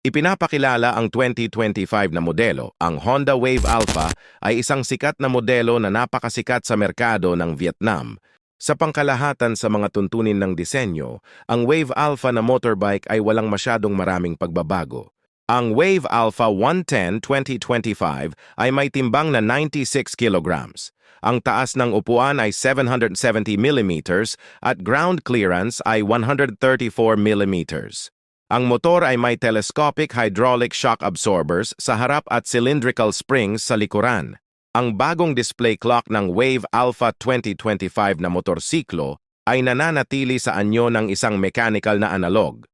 Ipinapakilala ang 2025 na modelo. Ang Honda Wave Alpha ay isang sikat na modelo na napakasikat sa merkado ng Vietnam. Sa pangkalahatan sa mga tuntunin ng disenyo, ang Wave Alpha na motorbike ay walang masyadong maraming pagbabago. Ang Wave Alpha 110 2025 ay may timbang na 96 kilograms. Ang taas ng upuan ay 770 mm at ground clearance ay 134 mm. Ang motor ay may telescopic hydraulic shock absorbers sa harap at cylindrical springs sa likuran. Ang bagong display clock ng Wave Alpha 2025 na motorsiklo ay nananatili sa anyo ng isang mechanical na analog.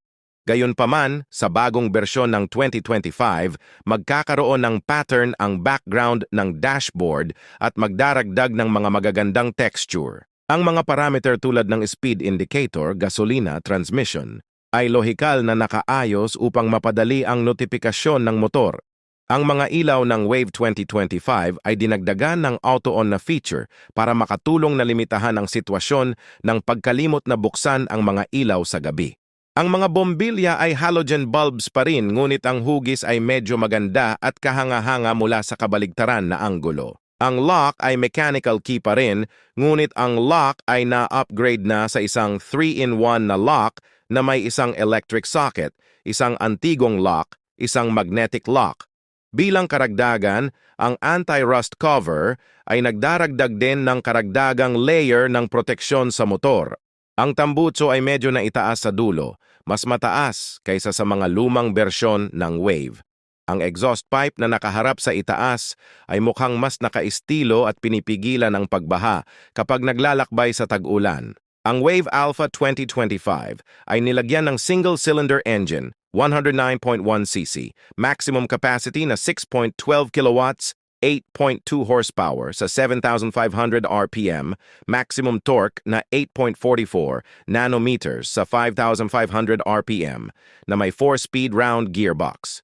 Gayunpaman, sa bagong bersyon ng 2025, magkakaroon ng pattern ang background ng dashboard at magdaragdag ng mga magagandang texture. Ang mga parameter tulad ng speed indicator, gasolina, transmission, ay lohikal na nakaayos upang mapadali ang notifikasyon ng motor. Ang mga ilaw ng Wave 2025 ay dinagdagan ng auto-on na feature para makatulong na limitahan ang sitwasyon ng pagkalimot na buksan ang mga ilaw sa gabi. Ang mga bombilya ay halogen bulbs pa rin ngunit ang hugis ay medyo maganda at kahanga-hanga mula sa kabaligtaran na anggulo. Ang lock ay mechanical key pa rin ngunit ang lock ay na-upgrade na sa isang 3-in-1 na lock na may isang electric socket, isang antigong lock, isang magnetic lock. Bilang karagdagan, ang anti-rust cover ay nagdaragdag din ng karagdagang layer ng proteksyon sa motor. Ang tambutso ay medyo na itaas sa dulo, mas mataas kaysa sa mga lumang bersyon ng Wave. Ang exhaust pipe na nakaharap sa itaas ay mukhang mas nakaistilo at pinipigilan ang pagbaha kapag naglalakbay sa tag-ulan. Ang Wave Alpha 2025 ay nilagyan ng single-cylinder engine, 109.1cc, maximum capacity na 6.12 kilowatts 8.2 horsepower sa 7,500 RPM, maximum torque na 8.44 nanometers sa 5,500 RPM na may 4-speed round gearbox.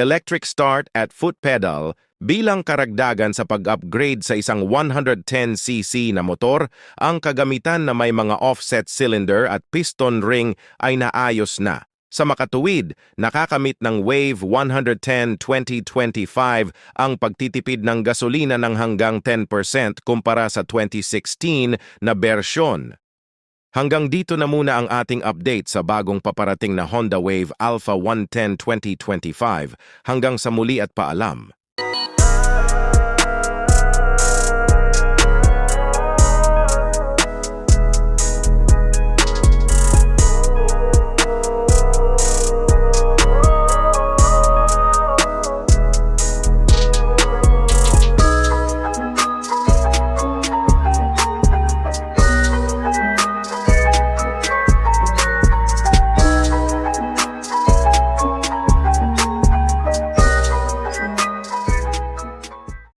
Electric start at foot pedal bilang karagdagan sa pag-upgrade sa isang 110cc na motor, ang kagamitan na may mga offset cylinder at piston ring ay naayos na. Sa makatuwid, nakakamit ng Wave 110 2025 ang pagtitipid ng gasolina ng hanggang 10% kumpara sa 2016 na bersyon. Hanggang dito na muna ang ating update sa bagong paparating na Honda Wave Alpha 110 2025. Hanggang sa muli at paalam.